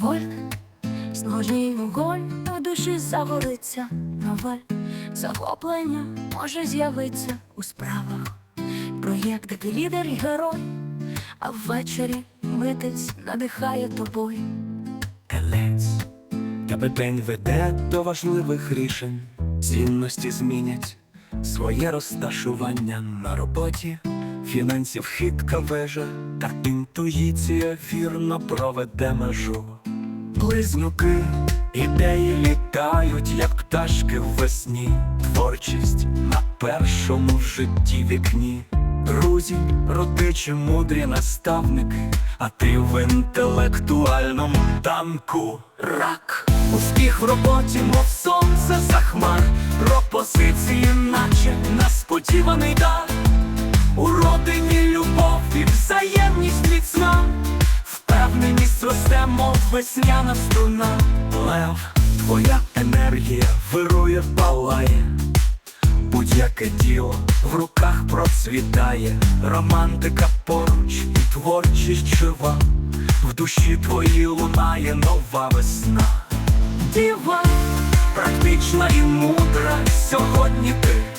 Вольне, сножний вогонь у душі загориться. Нове захоплення може з'явитися у справах. Проєкт, де лідер і герой, а ввечері митець надихає тобою. Телець, тебе день веде до важливих рішень, цінності змінять своє розташування на роботі, фінансів хитка вежа, та інтуїція вірно проведе межу. Близнюки, ідеї літають, як пташки весні, творчість на першому в житті вікні. Друзі, родичі, мудрі наставники, а ти в інтелектуальному танку рак. Успіх в роботі, мов сонце за хмар, пропозиції, наче несподіваний дар. У родині любов і взаємність міцна, впевненість росте, мов весняна струна. Лев, твоя енергія вирує, палає, будь-яке діло в руках процвітає, романтика поруч і творчість жива, в душі твоїй лунає нова весна. Діва, практична і мудра сьогодні ти.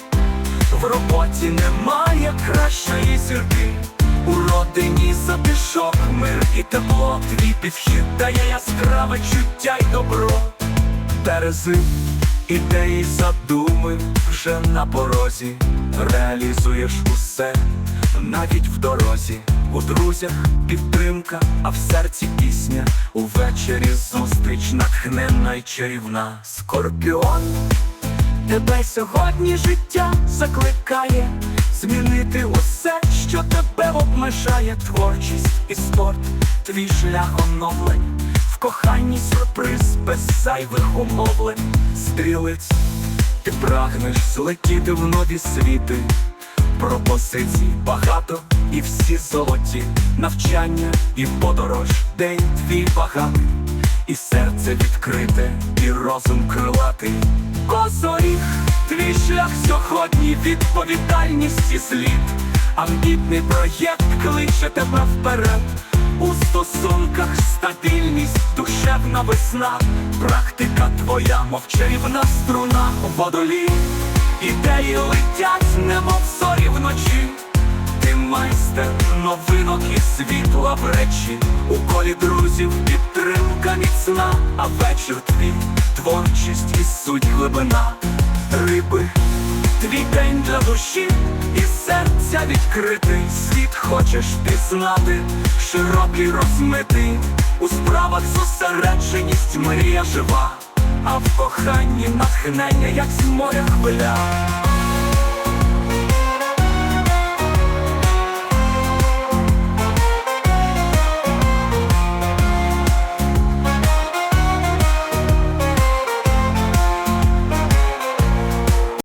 Роботі немає кращої зірки. У родині затишок, мир і тепло. Твій підхід дає яскраве чуття й добро. Терези, ідеї, задуми вже на порозі. Реалізуєш усе, навіть в дорозі. У друзях підтримка, а в серці пісня. Увечері зустріч натхненна й чарівна. Скорпіон Тебе сьогодні життя закликає змінити усе, що тебе обмежає. Творчість і спорт, твій шлях оновлень, в коханні сюрприз без зайвих умовлень, стрілець, ти прагнеш злетіти в нові світи, пропозицій багато і всі золоті, навчання і подорож, день твій багатий і серце відкрите, і розум крилатий. Козоріг, твій шлях сьогодні відповідальність і слід. Амбітний проєкт кличе тебе вперед. У стосунках стабільність, душевна весна, практика твоя, мов чарівна струна, водолій, ідеї летять, немов зорі вночі. Ти майстер новинок і світла в речі, у колі друзів підтримка міцна, а вечір твій. Творчість і суть глибина. Риби, твій день для душі. І серця відкритий. Світ хочеш ти знати, широкий розмитий, у справах зосередженість мрія жива, а в коханні натхнення, як з моря хвиля.